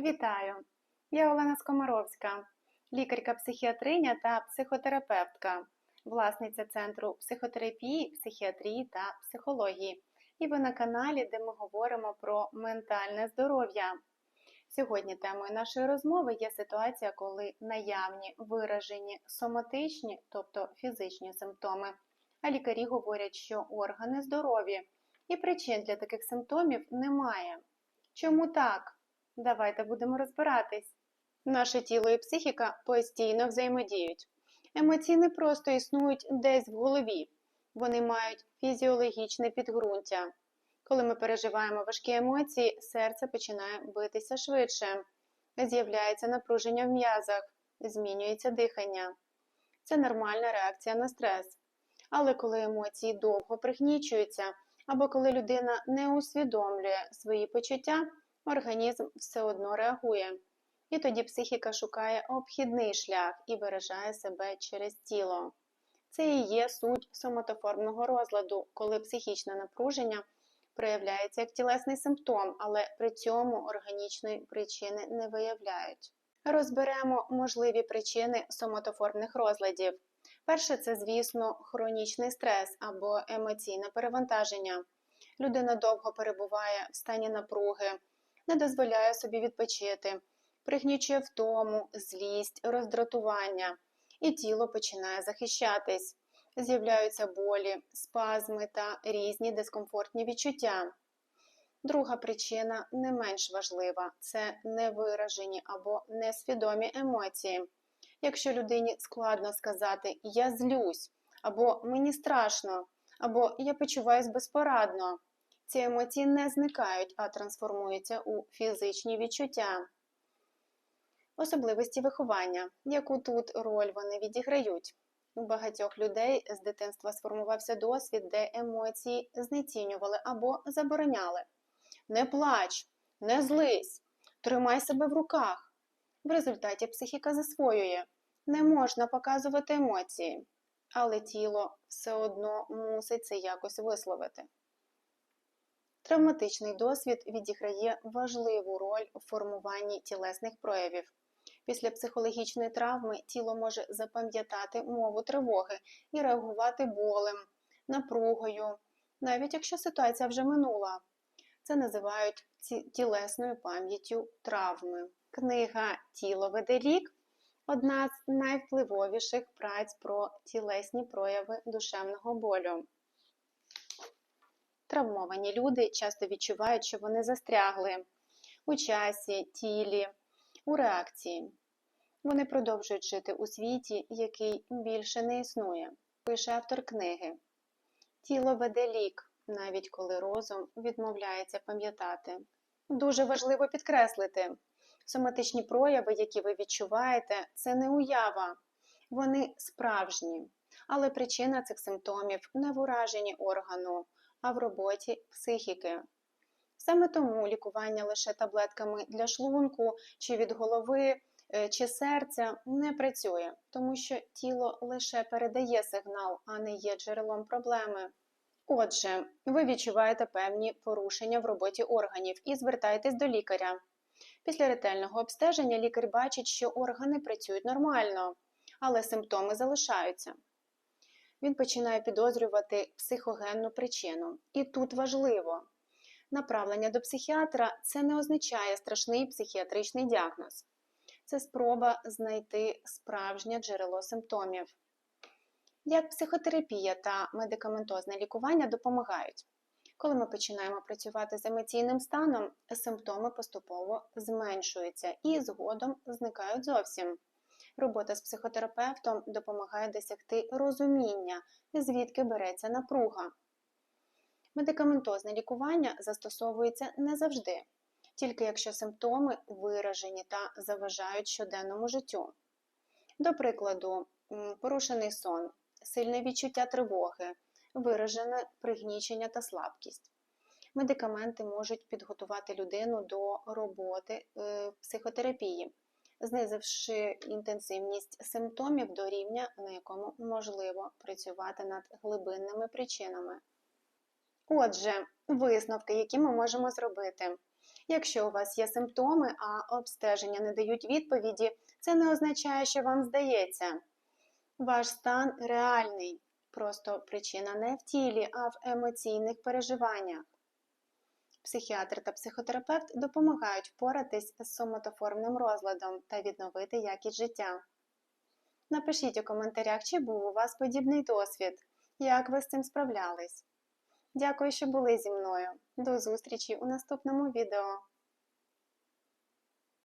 Вітаю! Я Олена Скомаровська, лікарка-психіатриня та психотерапевтка, власниця Центру психотерапії, психіатрії та психології. І ви на каналі, де ми говоримо про ментальне здоров'я. Сьогодні темою нашої розмови є ситуація, коли наявні виражені соматичні, тобто фізичні симптоми, а лікарі говорять, що органи здорові, і причин для таких симптомів немає. Чому так? Давайте будемо розбиратись. Наше тіло і психіка постійно взаємодіють. Емоції не просто існують десь в голові, вони мають фізіологічне підґрунтя. Коли ми переживаємо важкі емоції, серце починає битися швидше, з'являється напруження в м'язах, змінюється дихання. Це нормальна реакція на стрес. Але коли емоції довго пригнічуються, або коли людина не усвідомлює свої почуття, організм все одно реагує. І тоді психіка шукає обхідний шлях і виражає себе через тіло. Це і є суть соматоформного розладу, коли психічне напруження проявляється як тілесний симптом, але при цьому органічної причини не виявляють. Розберемо можливі причини соматоформних розладів. Перше, це, звісно, хронічний стрес або емоційне перевантаження. Людина довго перебуває в стані напруги, не дозволяє собі відпочити, пригнічує втому, злість, роздратування, і тіло починає захищатись. З'являються болі, спазми та різні дискомфортні відчуття. Друга причина не менш важлива це невиражені або несвідомі емоції. Якщо людині складно сказати Я злюсь, або мені страшно, або я почуваюсь безпорадно, ці емоції не зникають, а трансформуються у фізичні відчуття. Особливості виховання, яку тут роль вони відіграють. У багатьох людей з дитинства сформувався досвід, де емоції знецінювали або забороняли. Не плач, не злись, тримай себе в руках. В результаті психіка засвоює, не можна показувати емоції, але тіло все одно мусить це якось висловити. Травматичний досвід відіграє важливу роль у формуванні тілесних проявів. Після психологічної травми тіло може запам'ятати мову тривоги і реагувати болем, напругою, навіть якщо ситуація вже минула. Це називають тілесною пам'яттю травми. Книга Тіло веде рік одна з найвпливовіших праць про тілесні прояви душевного болю. Травмовані люди часто відчувають, що вони застрягли у часі, тілі, у реакції. Вони продовжують жити у світі, який більше не існує, пише автор книги. Тіло веде лік, навіть коли розум відмовляється пам'ятати. Дуже важливо підкреслити, соматичні прояви, які ви відчуваєте, це не уява, вони справжні, але причина цих симптомів не в ураженні органу, а в роботі психіки. Саме тому лікування лише таблетками для шлунку чи від голови чи серця не працює, тому що тіло лише передає сигнал, а не є джерелом проблеми. Отже, ви відчуваєте певні порушення в роботі органів і звертаєтесь до лікаря. Після ретельного обстеження лікар бачить, що органи працюють нормально, але симптоми залишаються. Він починає підозрювати психогенну причину. І тут важливо, направлення до психіатра це не означає страшний психіатричний діагноз. Це спроба знайти справжнє джерело симптомів. Як психотерапія та медикаментозне лікування допомагають. Коли ми починаємо працювати з емоційним станом, симптоми поступово зменшуються і згодом зникають зовсім. Робота з психотерапевтом допомагає досягти розуміння, звідки береться напруга. Медикаментозне лікування застосовується не завжди, тільки якщо симптоми виражені та заважають щоденному життю. До прикладу, порушений сон, сильне відчуття тривоги, виражене пригнічення та слабкість. Медикаменти можуть підготувати людину до роботи в психотерапії, знизивши інтенсивність симптомів до рівня, на якому можливо працювати над глибинними причинами. Отже, висновки, які ми можемо зробити. Якщо у вас є симптоми, а обстеження не дають відповіді, це не означає, що вам здається. Ваш стан реальний, просто причина не в тілі, а в емоційних переживаннях. Психіатр та психотерапевт допомагають впоратись з соматоформним розладом та відновити якість життя. Напишіть у коментарях, чи був у вас подібний досвід, як ви з цим справлялись. Дякую, що були зі мною. До зустрічі у наступному відео.